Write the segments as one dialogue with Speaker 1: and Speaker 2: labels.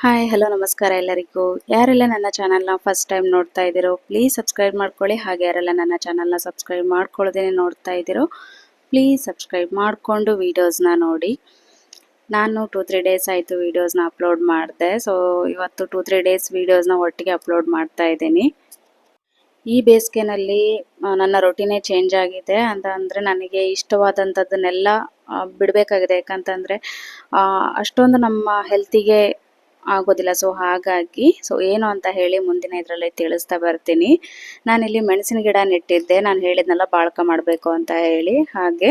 Speaker 1: Hi hello ನಮಸ್ಕಾರ ಎಲ್ಲರಿಗೂ. ಯಾರೆಲ್ಲ ನನ್ನ ಚಾನಲ್ನ ಫಸ್ಟ್ ಟೈಮ್ ನೋಡ್ತಾ ಇದ್ದೀರೋ ಪ್ಲೀಸ್ ಸಬ್ಸ್ಕ್ರೈಬ್ ಮಾಡ್ಕೊಳ್ಳಿ. ಹಾಗೆ ಯಾರೆಲ್ಲ ನನ್ನ ಚಾನಲ್ನ ಸಬ್ಸ್ಕ್ರೈಬ್ ಮಾಡ್ಕೊಳ್ಳೋದೇ ನೋಡ್ತಾ ಇದ್ದೀರೋ ಪ್ಲೀಸ್ ಸಬ್ಸ್ಕ್ರೈಬ್ ಮಾಡಿಕೊಂಡು ವೀಡಿಯೋಸ್ನ ನೋಡಿ. ನಾನು ಟೂ ತ್ರೀ ಡೇಸ್ ಆಯಿತು ವೀಡಿಯೋಸ್ನ ಅಪ್ಲೋಡ್ ಮಾಡಿದೆ. ಸೊ ಇವತ್ತು ಟೂ ತ್ರೀ ಡೇಸ್ ವೀಡಿಯೋಸ್ನ ಒಟ್ಟಿಗೆ ಅಪ್ಲೋಡ್ ಮಾಡ್ತಾ ಇದ್ದೀನಿ. ಈ ಬೇಸಿಗೆನಲ್ಲಿ ನನ್ನ ರೊಟೀನೇ ಚೇಂಜ್ ಆಗಿದೆ. ಅಂತ ಅಂದರೆ ನನಗೆ ಇಷ್ಟವಾದಂಥದ್ದನ್ನೆಲ್ಲ ಬಿಡಬೇಕಾಗಿದೆ. ಯಾಕಂತಂದರೆ ಅಷ್ಟೊಂದು ನಮ್ಮ ಹೆಲ್ತಿಗೆ ಆಗೋದಿಲ್ಲ. ಸೊ ಹಾಗಾಗಿ ಸೊ ಏನು ಅಂತ ಹೇಳಿ ಮುಂದಿನ ಇದರಲ್ಲಿ ತಿಳಿಸ್ತಾ ಬರ್ತೀನಿ. ನಾನಿಲ್ಲಿ ಮೆಣಸಿನ ಗಿಡ ನೆಟ್ಟಿದ್ದೆ. ನಾನು ಹೇಳಿದ್ನೆಲ್ಲ, ಬಾಳ್ಕ ಮಾಡಬೇಕು ಅಂತ ಹೇಳಿ. ಹಾಗೆ,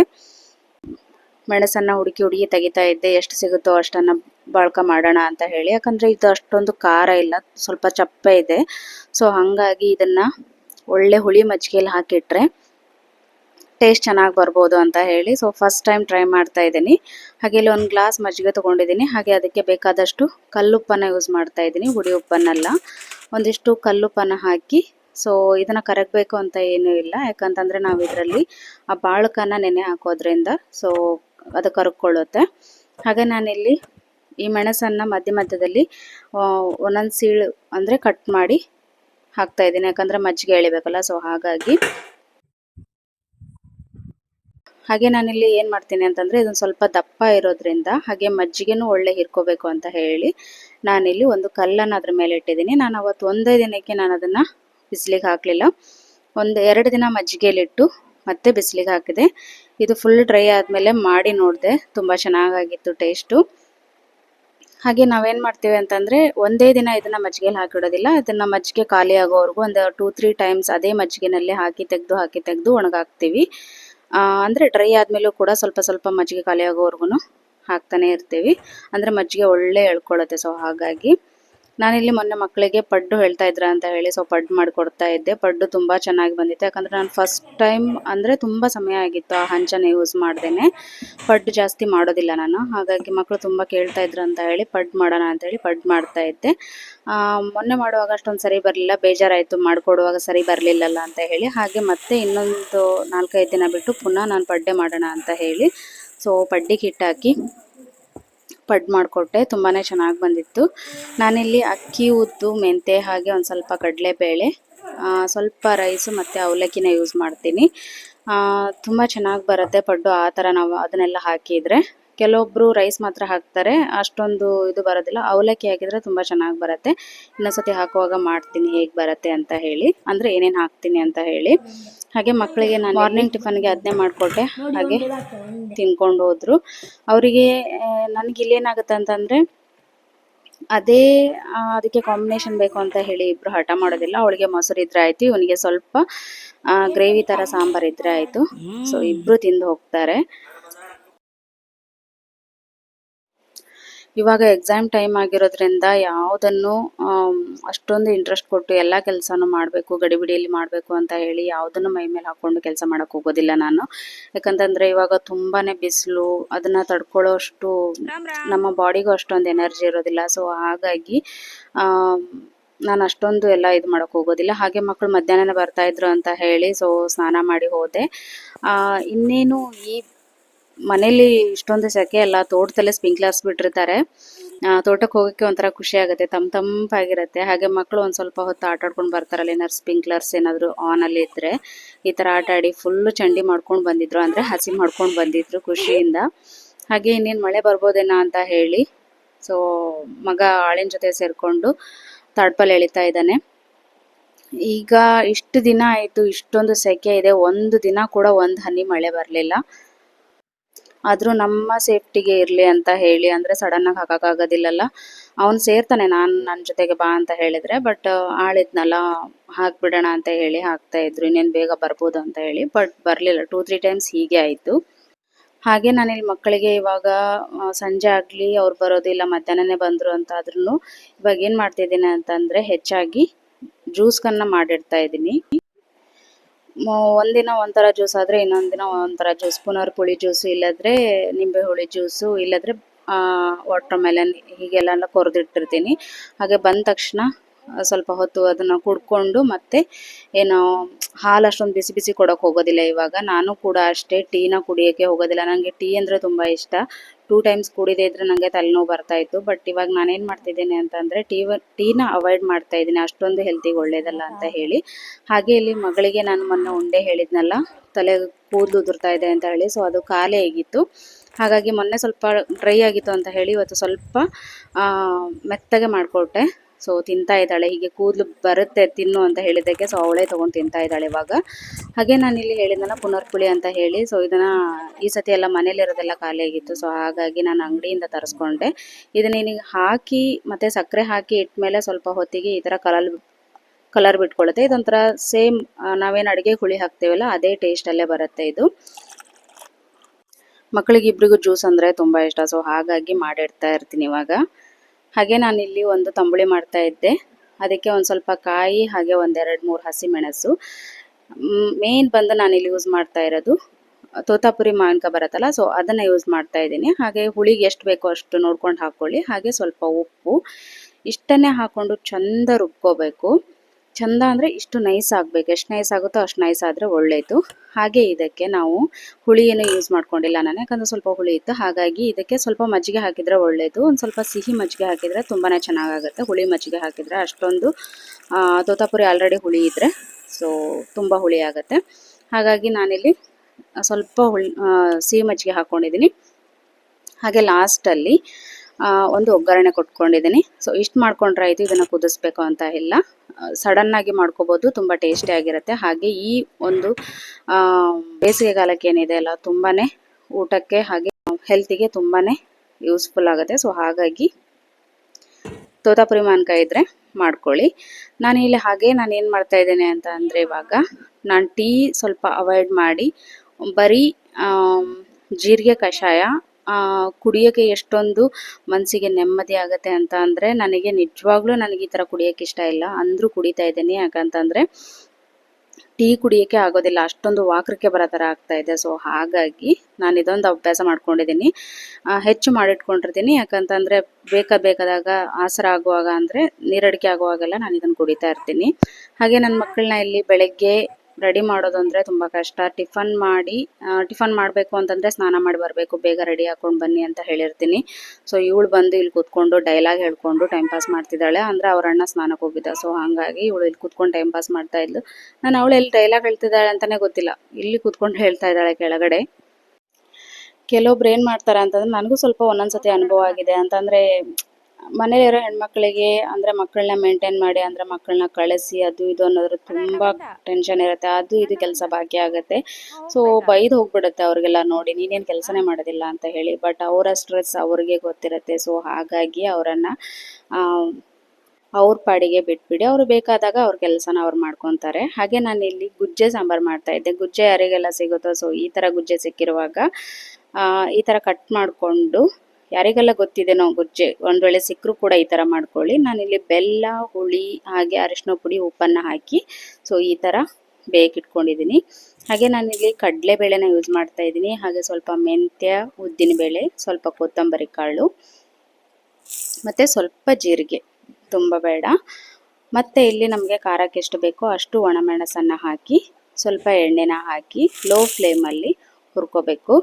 Speaker 1: ಮೆಣಸನ್ನ ಹುಡುಕಿ ಹುಡುಕಿ ತೆಗಿತಾ ಇದ್ದೆ. ಎಷ್ಟು ಸಿಗುತ್ತೋ ಅಷ್ಟನ್ನು ಬಾಳ್ಕ ಮಾಡೋಣ ಅಂತ ಹೇಳಿ. ಯಾಕಂದರೆ ಇದು ಅಷ್ಟೊಂದು ಖಾರ ಇಲ್ಲ, ಸ್ವಲ್ಪ ಚಪ್ಪೆ ಇದೆ. ಸೊ ಹಾಗಾಗಿ ಇದನ್ನು ಒಳ್ಳೆ ಹುಳಿ ಮಜ್ಜಿಗೆಯಲ್ಲಿ ಹಾಕಿಟ್ರೆ ಟೇಸ್ಟ್ ಚೆನ್ನಾಗಿ ಬರ್ಬೋದು ಅಂತ ಹೇಳಿ ಸೊ ಫಸ್ಟ್ ಟೈಮ್ ಟ್ರೈ ಮಾಡ್ತಾ ಇದ್ದೀನಿ. ಹಾಗೆ ಇಲ್ಲಿ ಒಂದು ಗ್ಲಾಸ್ ಮಜ್ಜಿಗೆ ತೊಗೊಂಡಿದ್ದೀನಿ. ಹಾಗೆ ಅದಕ್ಕೆ ಬೇಕಾದಷ್ಟು ಕಲ್ಲುಪ್ಪನ್ನು ಯೂಸ್ ಮಾಡ್ತಾ ಇದ್ದೀನಿ, ಹುಡಿ ಉಪ್ಪನ್ನೆಲ್ಲ. ಒಂದಿಷ್ಟು ಕಲ್ಲುಪ್ಪನ್ನು ಹಾಕಿ ಸೊ ಇದನ್ನು ಕರಗಬೇಕು ಅಂತ ಏನೂ ಇಲ್ಲ. ಯಾಕಂತಂದರೆ ನಾವು ಇದರಲ್ಲಿ ಆ ಬಾಳಕನ್ನು ನೆನೆ ಹಾಕೋದ್ರಿಂದ ಸೊ ಅದು ಕರಗ್ಕೊಳ್ಳುತ್ತೆ. ಹಾಗೆ ನಾನಿಲ್ಲಿ ಈ ಮೆಣಸನ್ನು ಮಧ್ಯ ಮಧ್ಯದಲ್ಲಿ ಒಂದೊಂದು ಸೀಳು ಅಂದರೆ ಕಟ್ ಮಾಡಿ ಹಾಕ್ತಾ ಇದ್ದೀನಿ. ಯಾಕಂದರೆ ಮಜ್ಜಿಗೆ ಎಳಿಬೇಕಲ್ಲ ಸೊ ಹಾಗಾಗಿ ಹಾಗೆ ನಾನಿಲ್ಲಿ ಏನು ಮಾಡ್ತೀನಿ ಅಂತಂದರೆ ಇದೊಂದು ಸ್ವಲ್ಪ ದಪ್ಪ ಇರೋದ್ರಿಂದ ಹಾಗೆ ಮಜ್ಜಿಗೆನೂ ಒಳ್ಳೆ ಹಿರ್ಕೋಬೇಕು ಅಂತ ಹೇಳಿ ನಾನಿಲ್ಲಿ ಒಂದು ಕಲ್ಲನ್ನು ಅದ್ರ ಮೇಲೆ ಇಟ್ಟಿದ್ದೀನಿ. ನಾನು ಅವತ್ತು ಒಂದೇ ದಿನಕ್ಕೆ ನಾನು ಅದನ್ನು ಬಿಸಿಲಿಗೆ ಹಾಕಲಿಲ್ಲ. ಒಂದು ಎರಡು ದಿನ ಮಜ್ಜಿಗೆಯಲ್ಲಿಟ್ಟು ಮತ್ತೆ ಬಿಸಿಲಿಗೆ ಹಾಕಿದೆ. ಇದು ಫುಲ್ ಡ್ರೈ ಆದಮೇಲೆ ಮಾಡಿ ನೋಡಿದೆ, ತುಂಬ ಚೆನ್ನಾಗಾಗಿತ್ತು ಟೇಸ್ಟು ಹಾಗೆ ನಾವೇನು ಮಾಡ್ತೀವಿ ಅಂತಂದರೆ ಒಂದೇ ದಿನ ಇದನ್ನು ಮಜ್ಜಿಗೆಯಲ್ಲಿ ಹಾಕಿಡೋದಿಲ್ಲ, ಅದನ್ನು ಮಜ್ಜಿಗೆ ಖಾಲಿ ಆಗೋವರೆಗೂ ಒಂದು ಟೂ ತ್ರೀ ಟೈಮ್ಸ್ ಅದೇ ಮಜ್ಜಿಗೆನಲ್ಲೇ ಹಾಕಿ ತೆಗೆದು ಹಾಕಿ ತೆಗೆದು ಒಣಗಾಕ್ತೀವಿ. ಅಂದರೆ ಡ್ರೈ ಆದಮೇಲೂ ಕೂಡ ಸ್ವಲ್ಪ ಸ್ವಲ್ಪ ಮಜ್ಜಿಗೆ ಖಾಲಿ ಆಗೋವರೆಗೂ ಹಾಕ್ತಾನೆ ಇರ್ತೀವಿ. ಅಂದರೆ ಮಜ್ಜಿಗೆ ಒಳ್ಳೆ ಎಳ್ಕೊಳ್ಳುತ್ತೆ. ಸೊ ಹಾಗಾಗಿ ನಾನಿಲ್ಲಿ ಮೊನ್ನೆ ಮಕ್ಕಳಿಗೆ ಪಡ್ಡು ಹೇಳ್ತಾ ಇದ್ರ ಅಂತ ಹೇಳಿ ಸೊ ಪಡ್ಡು ಮಾಡಿಕೊಡ್ತಾ ಇದ್ದೆ. ಪಡ್ಡು ತುಂಬ ಚೆನ್ನಾಗಿ ಬಂದಿತ್ತು. ಯಾಕಂದರೆ ನಾನು ಫಸ್ಟ್ ಟೈಮ್ ಅಂದರೆ ತುಂಬ ಸಮಯ ಆಗಿತ್ತು ಆ ಹಂಚನ ಯೂಸ್ ಮಾಡ್ದೇನೆ. ಪಡ್ಡು ಜಾಸ್ತಿ ಮಾಡೋದಿಲ್ಲ ನಾನು. ಹಾಗಾಗಿ ಮಕ್ಕಳು ತುಂಬ ಕೇಳ್ತಾ ಇದ್ರು ಅಂತ ಹೇಳಿ, ಪಡ್ಡು ಮಾಡೋಣ ಅಂತ ಹೇಳಿ ಪಡ್ಡು ಮಾಡ್ತಾ ಇದ್ದೆ. ಮೊನ್ನೆ ಮಾಡುವಾಗ ಅಷ್ಟೊಂದು ಸರಿ ಬರಲಿಲ್ಲ. ಬೇಜಾರಾಯಿತು, ಮಾಡಿಕೊಡುವಾಗ ಸರಿ ಬರಲಿಲ್ಲಲ್ಲ ಅಂತ ಹೇಳಿ. ಹಾಗೆ ಮತ್ತೆ ಇನ್ನೊಂದು ನಾಲ್ಕೈದು ದಿನ ಬಿಟ್ಟು ಪುನಃ ನಾನು ಪಡ್ಡೆ ಮಾಡೋಣ ಅಂತ ಹೇಳಿ ಸೊ ಪಡ್ಡಿಗೆ ಹಿಟ್ಟು ಹಾಕಿ ಪಡ್ ಮಾಡಿಕೊಟ್ಟೆ ತುಂಬಾ ಚೆನ್ನಾಗಿ ಬಂದಿತ್ತು. ನಾನಿಲ್ಲಿ ಅಕ್ಕಿ, ಉದ್ದು ಮೆಂತೆ ಹಾಗೆ ಒಂದು ಸ್ವಲ್ಪ ಕಡಲೆಬೇಳೆ ಸ್ವಲ್ಪ ರೈಸು ಮತ್ತು ಅವಲಕ್ಕಿನ ಯೂಸ್ ಮಾಡ್ತೀನಿ. ತುಂಬ ಚೆನ್ನಾಗಿ ಬರುತ್ತೆ ಪಡ್ಡು, ಆ ಥರ ನಾವು ಅದನ್ನೆಲ್ಲ ಹಾಕಿದರೆ. ಕೆಲವೊಬ್ಬರು ರೈಸ್ ಮಾತ್ರ ಹಾಕ್ತಾರೆ. ಅಷ್ಟೊಂದು ಇದು ಬರೋದಿಲ್ಲ. ಅವಲಕ್ಕಿ ಹಾಕಿದರೆ ತುಂಬಾ ಚೆನ್ನಾಗಿ ಬರುತ್ತೆ. ಇನ್ನೊಂದ್ಸತಿ ಹಾಕುವಾಗ ಮಾಡ್ತೀನಿ ಹೇಗೆ ಬರುತ್ತೆ ಅಂತ ಹೇಳಿ. ಅಂದ್ರೆ ಏನೇನು ಹಾಕ್ತೀನಿ ಅಂತ ಹೇಳಿ. ಹಾಗೆ ಮಕ್ಕಳಿಗೆ ನಾನು ಮಾರ್ನಿಂಗ್ ಟಿಫನ್ಗೆ ಅದನ್ನೇ ಮಾಡಿಕೊಟ್ಟೆ. ಹಾಗೆ ತಿನ್ಕೊಂಡು ಹೋದ್ರು. ಅವರಿಗೆ ನನಗೆ ಇಲ್ಲೇನಾಗುತ್ತೆ ಅಂತಂದರೆ ಅದೇ ಅದಕ್ಕೆ ಕಾಂಬಿನೇಷನ್ ಬೇಕು ಅಂತ ಹೇಳಿ ಇಬ್ರು ಹಠ ಮಾಡೋದಿಲ್ಲ. ಅವಳಿಗೆ ಮೊಸರು ಇದ್ರೆ ಆಯ್ತು, ಇವನಿಗೆ ಸ್ವಲ್ಪ ಗ್ರೇವಿ ಥರ ಸಾಂಬಾರ್ ಇದ್ರೆ ಆಯ್ತು. ಸೊ ಇಬ್ರು ತಿಂದು ಹೋಗ್ತಾರೆ. ಇವಾಗ ಎಕ್ಸಾಮ್ ಟೈಮ್ ಆಗಿರೋದ್ರಿಂದ ಯಾವುದನ್ನು ಅಷ್ಟೊಂದು ಇಂಟ್ರೆಸ್ಟ್ ಕೊಟ್ಟು ಎಲ್ಲ ಕೆಲಸನೂ ಮಾಡಬೇಕು ಗಡಿಬಿಡಿಯಲ್ಲಿ ಮಾಡಬೇಕು ಅಂತ ಹೇಳಿ ಯಾವುದನ್ನು ಮೈ ಮೇಲೆ ಹಾಕೊಂಡು ಕೆಲಸ ಮಾಡೋಕೆ ಹೋಗೋದಿಲ್ಲ ನಾನು. ಯಾಕಂತಂದರೆ ಇವಾಗ ತುಂಬಾ ಬಿಸಿಲು ಅದನ್ನು ತಡ್ಕೊಳ್ಳೋಷ್ಟು ನಮ್ಮ ಬಾಡಿಗೂ ಅಷ್ಟೊಂದು ಎನರ್ಜಿ ಇರೋದಿಲ್ಲ. ಸೊ ಹಾಗಾಗಿ ನಾನು ಅಷ್ಟೊಂದು ಎಲ್ಲ ಇದು ಮಾಡೋಕೆ ಹೋಗೋದಿಲ್ಲ. ಹಾಗೆ ಮಕ್ಕಳು ಮಧ್ಯಾಹ್ನ ಬರ್ತಾ ಇದ್ರು ಅಂತ ಹೇಳಿ ಸೊ ಸ್ನಾನ ಮಾಡಿ ಹೋದೆ. ಇನ್ನೇನು ಈ ಮನೇಲಿ ಇಷ್ಟೊಂದು ಸೆಕೆ ಅಲ್ಲ, ತೋಟದಲ್ಲೇ ಸ್ಪ್ರಿಂಕ್ಲರ್ಸ್ ಬಿಟ್ಟಿರ್ತಾರೆ ತೋಟಕ್ಕೆ ಹೋಗೋಕ್ಕೆ ಒಂಥರ ಖುಷಿ ಆಗುತ್ತೆ ತಮ್ಮ ತಂಪಾಗಿರುತ್ತೆ. ಹಾಗೆ ಮಕ್ಕಳು ಒಂದು ಸ್ವಲ್ಪ ಹೊತ್ತು ಆಟ ಆಡ್ಕೊಂಡು ಬರ್ತಾರಲ್ಲ, ಏನಾದ್ರು ಸ್ಪ್ರಿಂಕ್ಲರ್ಸ್ ಏನಾದರೂ ಆನಲ್ಲಿ ಇದ್ದರೆ ಈ ಥರ ಆಟ ಆಡಿ ಫುಲ್ಲು ಚಂಡಿ ಮಾಡ್ಕೊಂಡು ಬಂದಿದ್ರು, ಅಂದರೆ ಹಸಿ ಮಾಡ್ಕೊಂಡು ಬಂದಿದ್ರು ಖುಷಿಯಿಂದ. ಹಾಗೆ ಇನ್ನೇನು ಮಳೆ ಬರ್ಬೋದೇನೋ ಅಂತ ಹೇಳಿ ಸೊ ಮಗ ಆಳಿನ ಜೊತೆ ಸೇರಿಕೊಂಡು ತಡ್ಪಲ್ಲಿ ಎಳಿತಾ ಇದ್ದಾನೆ. ಈಗ ಇಷ್ಟು ದಿನ ಆಯಿತು, ಇಷ್ಟೊಂದು ಸೆಕೆ ಇದೆ, ಒಂದು ದಿನ ಕೂಡ ಒಂದು ಹನಿ ಮಳೆ ಬರಲಿಲ್ಲ. ಆದರೂ ನಮ್ಮ ಸೇಫ್ಟಿಗೆ ಇರ್ಲಿ ಅಂತ ಹೇಳಿ, ಅಂದ್ರೆ ಸಡನ್ ಆಗಿ ಹಾಕಕ್ ಆಗೋದಿಲ್ಲಲ್ಲ ಅವ್ನು ಸೇರ್ತಾನೆ, ನಾನು ನನ್ನ ಜೊತೆಗೆ ಬಾ ಅಂತ ಹೇಳಿದ್ರೆ ಬಟ್ ಆಳಿದ್ನಲ್ಲ, ಹಾಕ್ಬಿಡೋಣ ಅಂತ ಹೇಳಿ ಹಾಕ್ತಾ ಇದ್ರು, ಇನ್ನೇನು ಬೇಗ ಬರ್ಬೋದು ಅಂತ ಹೇಳಿ ಬಟ್ ಬರಲಿಲ್ಲ ಟೂ ತ್ರೀ ಟೈಮ್ಸ್ ಹೀಗೆ ಆಯ್ತು. ಹಾಗೆ ನಾನಿಲ್ಲಿ ಮಕ್ಕಳಿಗೆ ಇವಾಗ ಸಂಜೆ ಆಗಲಿ, ಅವ್ರು ಬರೋದಿಲ್ಲ, ಮಧ್ಯಾಹ್ನನೇ ಬಂದರು ಅಂತ ಆದ್ರೂ ಇವಾಗ ಏನು ಮಾಡ್ತಿದ್ದೀನಿ ಅಂತಂದರೆ, ಹೆಚ್ಚಾಗಿ ಜ್ಯೂಸ್ಗಳನ್ನ ಮಾಡಿಡ್ತಾ ಇದ್ದೀನಿ. ಒಂದಿನ ಒಂಥರ ಜ್ಯೂಸ್ ಆದರೆ ಇನ್ನೊಂದು ದಿನ ಒಂಥರ ಜ್ಯೂಸ್ ಪುನರ್ ಪುಳಿ ಜ್ಯೂಸು ಇಲ್ಲದ್ರೆ ನಿಂಬೆ ಹುಳಿ ಜ್ಯೂಸು ಇಲ್ಲದ್ರೆ ವಾಟರ್ ಮೆಲನ್ ಹೀಗೆಲ್ಲ ಕೊರೆದಿಟ್ಟಿರ್ತೀನಿ. ಹಾಗೆ ಬಂದ ತಕ್ಷಣ ಸ್ವಲ್ಪ ಹೊತ್ತು ಅದನ್ನು ಕುಡ್ಕೊಂಡು ಮತ್ತೆ ಏನು ಹಾಲು ಅಷ್ಟೊಂದು ಬಿಸಿ ಬಿಸಿ ಕೊಡೋಕೆ ಹೋಗೋದಿಲ್ಲ ಇವಾಗ. ನಾನು ಕೂಡ ಅಷ್ಟೇ ಟೀನ ಕುಡಿಯೋಕ್ಕೆ ಹೋಗೋದಿಲ್ಲ. ನನಗೆ ಟೀ ಅಂದರೆ ತುಂಬ ಇಷ್ಟ. ಟೂ ಟೈಮ್ಸ್ ಕೂಡಿದೆ ಇದ್ರೆ ನನಗೆ ತಲೆನೋವು ಬರ್ತಾ ಇತ್ತು. ಬಟ್ ಇವಾಗ ನಾನೇನು ಮಾಡ್ತಿದ್ದೇನೆ ಅಂತಂದರೆ ಟೀ ಟೀನ ಅವಾಯ್ಡ್ ಮಾಡ್ತಾ ಇದ್ದೀನಿ. ಅಷ್ಟೊಂದು ಹೆಲ್ತಿಗೆ ಒಳ್ಳೇದಲ್ಲ ಅಂತ ಹೇಳಿ. ಹಾಗೆ ಇಲ್ಲಿ ಮಗಳಿಗೆ ನಾನು ಮೊನ್ನೆ ಉಂಡೆ ಹೇಳಿದ್ನಲ್ಲ ತಲೆ ಕೂದಲು ಉದುರ್ತಾ ಇದೆ ಅಂತ ಹೇಳಿ. ಸೊ ಅದು ಖಾಲಿ ಆಗಿತ್ತು. ಹಾಗಾಗಿ ಮೊನ್ನೆ ಸ್ವಲ್ಪ ಡ್ರೈ ಆಗಿತ್ತು ಅಂತ ಹೇಳಿ ಇವತ್ತು ಸ್ವಲ್ಪ ಮೆತ್ತಗೆ ಮಾಡಿಕೊಟ್ಟೆ. ಸೊ ತಿಂತಾ ಇದ್ದಾಳೆ. ಹೀಗೆ ಕೂದಲು ಬರುತ್ತೆ ತಿನ್ನು ಅಂತ ಹೇಳಿದ್ದಕ್ಕೆ ಸೊ ಅವಳೇ ತೊಗೊಂಡು ತಿಂತಾ ಇದ್ದಾಳೆ ಇವಾಗ. ಹಾಗೆ ನಾನು ಇಲ್ಲಿ ಹೇಳಿದ್ನಲ್ಲ ಪುನರ್ಪುಳಿ ಅಂತ ಹೇಳಿ ಸೊ ಇದನ್ನ ಈ ಸತಿ ಎಲ್ಲ ಮನೇಲಿರೋದೆಲ್ಲ ಖಾಲಿ ಆಗಿತ್ತು. ಸೊ ಹಾಗಾಗಿ ನಾನು ಅಂಗಡಿಯಿಂದ ತರಿಸ್ಕೊಂಡೆ. ಇದನ್ನ ಈಗ ಹಾಕಿ ಮತ್ತೆ ಸಕ್ಕರೆ ಹಾಕಿ ಇಟ್ಮೇಲೆ ಸ್ವಲ್ಪ ಹೊತ್ತಿಗೆ ಈ ಥರ ಕಲರ್ ಕಲರ್ ಬಿಟ್ಕೊಳ್ಳುತ್ತೆ ಇದೊಂಥರ ಸೇಮ್ ನಾವೇನು ಅಡುಗೆ ಹುಳಿ ಹಾಕ್ತೇವಲ್ಲ, ಅದೇ ಟೇಸ್ಟಲ್ಲೇ ಬರುತ್ತೆ ಇದು. ಮಕ್ಕಳಿಗೆ ಇಬ್ರಿಗೂ ಜ್ಯೂಸ್ ಅಂದರೆ ತುಂಬ ಇಷ್ಟ. ಸೊ ಹಾಗಾಗಿ ಮಾಡಿಡ್ತಾ ಇರ್ತೀನಿ ಇವಾಗ. ಹಾಗೆ ನಾನು ಇಲ್ಲಿ ಒಂದು ತಂಬುಳಿ ಮಾಡ್ತಾ ಇದ್ದೆ. ಅದಕ್ಕೆ ಒಂದು ಸ್ವಲ್ಪ ಕಾಯಿ, ಹಾಗೆ ಒಂದೆರಡು ಮೂರು ಹಸಿಮೆಣಸು. ಮೇನ್ ಬಂದು ನಾನು ಇಲ್ಲಿ ಯೂಸ್ ಮಾಡ್ತಾ ಇರೋದು ತೋತಾಪುರಿ ಮಾವಿನಕಾಯಿ ಬರುತ್ತಲ್ಲ ಸೊ ಅದನ್ನು ಯೂಸ್ ಮಾಡ್ತಾ ಇದ್ದೀನಿ. ಹಾಗೆ ಹುಳಿಗೆ ಎಷ್ಟು ಬೇಕೋ ಅಷ್ಟು ನೋಡ್ಕೊಂಡು ಹಾಕ್ಕೊಳ್ಳಿ ಹಾಗೆ ಸ್ವಲ್ಪ ಉಪ್ಪು. ಇಷ್ಟನ್ನೇ ಹಾಕ್ಕೊಂಡು ಚಂದ ರುಬ್ಕೋಬೇಕು. ಚಂದ ಅಂದರೆ ಇಷ್ಟು ನೈಸ್ ಆಗಬೇಕು. ಎಷ್ಟು ನೈಸ್ ಆಗುತ್ತೋ ಅಷ್ಟು ನೈಸ್ ಆದರೆ ಒಳ್ಳೆಯದು ಹಾಗೆ ಇದಕ್ಕೆ ನಾವು ಹುಳಿಯನ್ನು ಯೂಸ್ ಮಾಡ್ಕೊಂಡಿಲ್ಲ ನಾನು. ಯಾಕಂದರೆ ಸ್ವಲ್ಪ ಹುಳಿ ಇತ್ತು. ಹಾಗಾಗಿ ಇದಕ್ಕೆ ಸ್ವಲ್ಪ ಮಜ್ಜಿಗೆ ಹಾಕಿದರೆ ಒಳ್ಳೆಯದು ಒಂದು ಸ್ವಲ್ಪ ಸಿಹಿ ಮಜ್ಜಿಗೆ ಹಾಕಿದರೆ ತುಂಬಾ ಚೆನ್ನಾಗಾಗುತ್ತೆ. ಹುಳಿ ಮಜ್ಜಿಗೆ ಹಾಕಿದರೆ ಅಷ್ಟೊಂದು ತೋತಾಪುರಿ ಆಲ್ರೆಡಿ ಹುಳಿ ಇದ್ದರೆ ಸೊ ತುಂಬ ಹುಳಿ ಆಗುತ್ತೆ. ಹಾಗಾಗಿ ನಾನಿಲ್ಲಿ ಸ್ವಲ್ಪ ಹುಳಿ ಸಿಹಿ ಮಜ್ಜಿಗೆ ಹಾಕ್ಕೊಂಡಿದ್ದೀನಿ ಹಾಗೆ ಲಾಸ್ಟಲ್ಲಿ ಒಂದು ಒಗ್ಗರಣೆ ಕೊಟ್ಕೊಂಡಿದ್ದೀನಿ. ಸೊ ಇಷ್ಟು ಮಾಡ್ಕೊಂಡ್ರೆ ಆಯಿತು, ಇದನ್ನು ಕುದಿಸ್ಬೇಕು ಅಂತ ಇಲ್ಲ. ಸಡನ್ನಾಗಿ ಮಾಡ್ಕೋಬೋದು, ತುಂಬ ಟೇಸ್ಟಿ ಆಗಿರುತ್ತೆ. ಹಾಗೆ ಈ ಒಂದು ಬೇಸಿಗೆಗಾಲಕ್ಕೆ ಏನಿದೆ ಅಲ್ಲ ತುಂಬಾ ಊಟಕ್ಕೆ ಹಾಗೆ ಹೆಲ್ತಿಗೆ ತುಂಬಾ ಯೂಸ್ಫುಲ್ ಆಗುತ್ತೆ. ಸೊ ಹಾಗಾಗಿ ತೋತಾಪುರಿ ಮಾನಕ ಇದ್ದರೆ ಮಾಡ್ಕೊಳ್ಳಿ. ನಾನು ಇಲ್ಲಿ ಹಾಗೆ ನಾನು ಏನು ಮಾಡ್ತಾ ಇದ್ದೇನೆ ಅಂತ ಅಂದರೆ ಇವಾಗ ನಾನು ಟೀ ಸ್ವಲ್ಪ ಅವಾಯ್ಡ್ ಮಾಡಿ, ಬರೀ ಜೀರಿಗೆ ಕಷಾಯ ಕುಡಿಯೋಕ್ಕೆ ಎಷ್ಟೊಂದು ಮನಸ್ಸಿಗೆ ನೆಮ್ಮದಿ ಆಗುತ್ತೆ ಅಂತ ಅಂದರೆ ನನಗೆ ನಿಜವಾಗ್ಲೂ ನನಗೆ ಈ ಥರ ಕುಡಿಯೋಕ್ಕೆ ಇಷ್ಟ ಇಲ್ಲ. ಅಂದರೂ ಕುಡಿತಾ ಇದ್ದೀನಿ. ಯಾಕಂತಂದರೆ ಟೀ ಕುಡಿಯೋಕ್ಕೆ ಆಗೋದಿಲ್ಲ. ಅಷ್ಟೊಂದು ವಾಕರಿಕೆ ಬರೋ ಆಗ್ತಾ ಇದೆ. ಸೊ ಹಾಗಾಗಿ ನಾನು ಇದೊಂದು ಅಭ್ಯಾಸ ಮಾಡ್ಕೊಂಡಿದ್ದೀನಿ. ಹೆಚ್ಚು ಮಾಡಿಟ್ಕೊಂಡಿರ್ತೀನಿ. ಯಾಕಂತಂದರೆ ಬೇಕಾ ಬೇಕಾದಾಗ ಆಸರ ಆಗುವಾಗ ಅಂದರೆ ನೀರಡಿಕೆ ಆಗುವಾಗೆಲ್ಲ ನಾನು ಇದನ್ನು ಕುಡಿತಾ ಇರ್ತೀನಿ. ಹಾಗೆ ನನ್ನ ಮಕ್ಕಳನ್ನ ಇಲ್ಲಿ ಬೆಳಗ್ಗೆ ರೆಡಿ ಮಾಡೋದಂದ್ರೆ ತುಂಬಾ ಕಷ್ಟ. ಟಿಫನ್ ಮಾಡಿ ಟಿಫನ್ ಮಾಡಬೇಕು ಅಂತಂದರೆ ಸ್ನಾನ ಮಾಡಿ ಬರಬೇಕು. ಬೇಗ ರೆಡಿ ಹಾಕೊಂಡು ಬನ್ನಿ ಅಂತ ಹೇಳಿರ್ತೀನಿ. ಸೊ ಇವಳು ಬಂದು ಇಲ್ಲಿ ಕೂತ್ಕೊಂಡು ಡೈಲಾಗ್ ಹೇಳ್ಕೊಂಡು ಟೈಮ್ ಪಾಸ್ ಮಾಡ್ತಿದ್ದಾಳೆ. ಅಂದ್ರೆ ಅವ್ರ ಅಣ್ಣ ಸ್ನಾನಕ್ಕೆ ಹೋಗಿದ್ದ. ಸೊ ಹಾಗಾಗಿ ಇವಳು ಇಲ್ಲಿ ಕೂತ್ಕೊಂಡು ಟೈಮ್ ಪಾಸ್ ಮಾಡ್ತಾ ಇದ್ಲು. ನಾನು ಅವಳು ಎಲ್ಲಿ ಡೈಲಾಗ್ ಹೇಳ್ತಿದ್ದಾಳೆ ಅಂತಾನೆ ಗೊತ್ತಿಲ್ಲ. ಇಲ್ಲಿ ಕೂತ್ಕೊಂಡು ಹೇಳ್ತಾ ಇದ್ದಾಳೆ ಕೆಳಗಡೆ. ಕೆಲವೊಬ್ರು ಏನು ಮಾಡ್ತಾರೆ ಅಂತಂದ್ರೆ, ನನಗೂ ಸ್ವಲ್ಪ ಒಂದೊಂದ್ಸತಿ ಅನುಭವ ಆಗಿದೆ. ಅಂತಂದರೆ ಮನೇಲಿರೋ ಹೆಣ್ಮಕ್ಳಿಗೆ ಅಂದ್ರೆ ಮಕ್ಕಳನ್ನ ಮೇಂಟೈನ್ ಮಾಡಿ ಅಂದ್ರೆ ಮಕ್ಕಳನ್ನ ಕಳಿಸಿ ಅದು ಇದು ಅನ್ನೋದ್ರ ತುಂಬ ಟೆನ್ಷನ್ ಇರುತ್ತೆ. ಅದು ಇದು ಕೆಲಸ ಬಾಕಿ ಆಗುತ್ತೆ. ಸೊ ಬೈದು ಹೋಗ್ಬಿಡುತ್ತೆ ಅವ್ರಿಗೆಲ್ಲ ನೋಡಿ ನೀನೇನು ಕೆಲಸನೇ ಮಾಡೋದಿಲ್ಲ ಅಂತ ಹೇಳಿ. ಬಟ್ ಅವರ ಸ್ಟ್ರೆಸ್ ಅವ್ರಿಗೆ ಗೊತ್ತಿರುತ್ತೆ. ಸೊ ಹಾಗಾಗಿ ಅವರನ್ನು ಅವ್ರ ಪಾಡಿಗೆ ಬಿಟ್ಬಿಡಿ. ಅವ್ರು ಬೇಕಾದಾಗ ಅವ್ರ ಕೆಲಸನ ಅವ್ರು ಮಾಡ್ಕೊತಾರೆ. ಹಾಗೆ ನಾನು ಇಲ್ಲಿ ಗುಜ್ಜೆ ಸಾಂಬಾರ್ ಮಾಡ್ತಾ ಇದ್ದೆ. ಗುಜ್ಜೆ ಯಾರಿಗೆಲ್ಲ ಸಿಗುತ್ತೋ ಸೊ ಈ ಥರ ಗುಜ್ಜೆ ಸಿಕ್ಕಿರುವಾಗ ಆ, ಈ ಥರ ಕಟ್ ಮಾಡಿಕೊಂಡು ಯಾರಿಗೆಲ್ಲ ಗೊತ್ತಿದೆನೋ ಗುಜ್ಜೆ, ಒಂದು ವೇಳೆ ಸಿಕ್ಕರೂ ಕೂಡ ಈ ಥರ ಮಾಡ್ಕೊಳ್ಳಿ. ನಾನಿಲ್ಲಿ ಬೆಲ್ಲ, ಹುಳಿ, ಹಾಗೆ ಅರಿಶಿನ ಪುಡಿ, ಉಪ್ಪನ್ನು ಹಾಕಿ, ಸೊ ಈ ಥರ ಬೇಕಿಟ್ಕೊಂಡಿದ್ದೀನಿ ಹಾಗೆ ನಾನಿಲ್ಲಿ ಕಡಲೆಬೇಳೆನ ಯೂಸ್ ಮಾಡ್ತಾ ಇದ್ದೀನಿ ಹಾಗೆ ಸ್ವಲ್ಪ ಮೆಂತ್ಯ ಉದ್ದಿನಬೇಳೆ ಸ್ವಲ್ಪ ಕೊತ್ತಂಬರಿ ಕಾಳು, ಮತ್ತು ಸ್ವಲ್ಪ ಜೀರಿಗೆ. ತುಂಬ ಬೇಡ. ಮತ್ತು ಇಲ್ಲಿ ನಮಗೆ ಖಾರಕ್ಕೆ ಎಷ್ಟು ಬೇಕೋ ಅಷ್ಟು ಒಣಮೆಣಸನ್ನು ಹಾಕಿ, ಸ್ವಲ್ಪ ಎಣ್ಣೆನ ಹಾಕಿ ಲೋ ಫ್ಲೇಮಲ್ಲಿ ಹುರ್ಕೋಬೇಕು.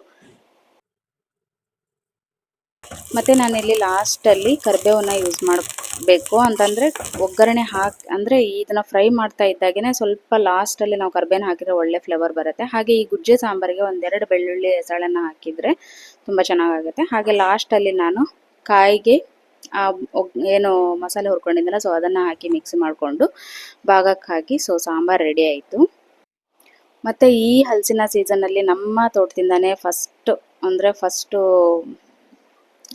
Speaker 1: ಮತ್ತು ನಾನಿಲ್ಲಿ ಲಾಸ್ಟಲ್ಲಿ ಕರಿಬೇವನ್ನ ಯೂಸ್ ಮಾಡಬೇಕು ಅಂತಂದರೆ ಒಗ್ಗರಣೆ ಹಾಕಿ, ಅಂದರೆ ಇದನ್ನು ಫ್ರೈ ಮಾಡ್ತಾ ಇದ್ದಾಗೇ ಸ್ವಲ್ಪ ಲಾಸ್ಟಲ್ಲಿ ನಾವು ಕರಿಬೇವನ್ನ ಹಾಕಿದರೆ ಒಳ್ಳೆ ಫ್ಲೇವರ್ ಬರುತ್ತೆ. ಹಾಗೆ ಈ ಗುಜ್ಜೆ ಸಾಂಬಾರಿಗೆ ಒಂದೆರಡು ಬೆಳ್ಳುಳ್ಳಿ ಹೆಸಳನ್ನು ಹಾಕಿದರೆ ತುಂಬ ಚೆನ್ನಾಗಾಗುತ್ತೆ. ಹಾಗೆ ಲಾಸ್ಟಲ್ಲಿ ನಾನು ಕಾಯಿಗೆ ಏನು ಮಸಾಲೆ ಹುರ್ಕೊಂಡಿದ್ದೆನಲ್ಲ ಸೊ ಅದನ್ನು ಹಾಕಿ ಮಿಕ್ಸ್ ಮಾಡಿಕೊಂಡು ಭಾಗಕ್ಕೆ ಸೊ ಸಾಂಬಾರು ರೆಡಿ ಆಯಿತು. ಮತ್ತು ಈ ಹಲಸಿನ ಸೀಸನ್ನಲ್ಲಿ ನಮ್ಮ ತೋಟದಿಂದನೇ ಫಸ್ಟ್ ಅಂದರೆ ಫಸ್ಟು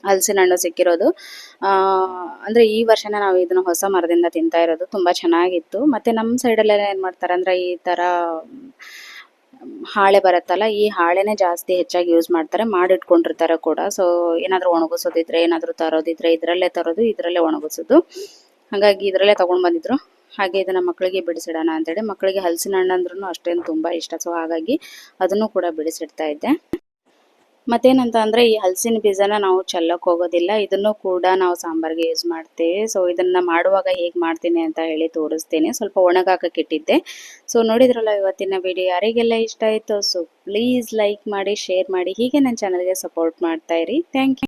Speaker 1: ಹಲಸಿನ ಹಣ್ಣು ಸಿಕ್ಕಿರೋದು ಅಂದ್ರೆ ಈ ವರ್ಷನೇ ನಾವು ಇದನ್ನ ಹೊಸ ಮರದಿಂದ ತಿಂತಾ ಇರೋದು. ತುಂಬಾ ಚೆನ್ನಾಗಿತ್ತು. ಮತ್ತೆ ನಮ್ಮ ಸೈಡಲ್ಲೆಲ್ಲ ಏನು ಮಾಡ್ತಾರೆ ಅಂದ್ರೆ ಈ ತರ, ಹಾಳೆ ಬರುತ್ತಲ್ಲ, ಈ ಹಾಳೆನೇ ಜಾಸ್ತಿ ಹೆಚ್ಚಾಗಿ ಯೂಸ್ ಮಾಡ್ತಾರೆ. ಮಾಡಿಟ್ಕೊಂಡಿರ್ತಾರೆ ಕೂಡ. ಸೊ ಏನಾದರೂ ಒಣಗಿಸೋದಿದ್ರೆ, ಏನಾದರೂ ತರೋದಿದ್ರೆ ಇದರಲ್ಲೇ ತರೋದು, ಇದರಲ್ಲೇ ಒಣಗಿಸೋದು. ಹಾಗಾಗಿ ಇದರಲ್ಲೇ ತಗೊಂಡ್ ಬಂದಿದ್ರು. ಹಾಗೆ ಇದನ್ನ ಮಕ್ಕಳಿಗೆ ಬಿಡಿಸಿಡೋಣ ಅಂತೇಳಿ. ಮಕ್ಕಳಿಗೆ ಹಲಸಿನ ಹಣ್ಣು ಅಂದ್ರೂ ಅಷ್ಟೇನು ತುಂಬ ಇಷ್ಟ. ಸೊ ಹಾಗಾಗಿ ಅದನ್ನು ಕೂಡ ಬಿಡಿಸಿಡ್ತಾ ಇದ್ದೆ. ಮತ್ತೇನಂತ ಅಂದ್ರೆ ಈ ಹಲಸಿನ ಬೀಜನ ನಾವು ಚೆಲ್ಲಕ್ಕೆ ಹೋಗೋದಿಲ್ಲ. ಇದನ್ನು ಕೂಡ ನಾವು ಸಾಂಬಾರ್ಗೆ ಯೂಸ್ ಮಾಡ್ತೇವೆ. ಸೊ ಇದನ್ನ ಮಾಡುವಾಗ ಹೇಗೆ ಮಾಡ್ತೀನಿ ಅಂತ ಹೇಳಿ ತೋರಿಸ್ತೇನೆ. ಸ್ವಲ್ಪ ಒಣಗಾಕಕ್ಕೆ ಇಟ್ಟಿದ್ದೆ. ಸೊ ನೋಡಿದ್ರಲ್ಲ ಇವತ್ತಿನ ವಿಡಿಯೋ ಯಾರಿಗೆಲ್ಲ ಇಷ್ಟ ಆಯಿತು? ಸೊ ಪ್ಲೀಸ್ ಲೈಕ್ ಮಾಡಿ ಶೇರ್ ಮಾಡಿ. ಹೀಗೆ ನನ್ನ ಚಾನಲ್ಗೆ ಸಪೋರ್ಟ್ ಮಾಡ್ತಾ ಇರಿ. Thank you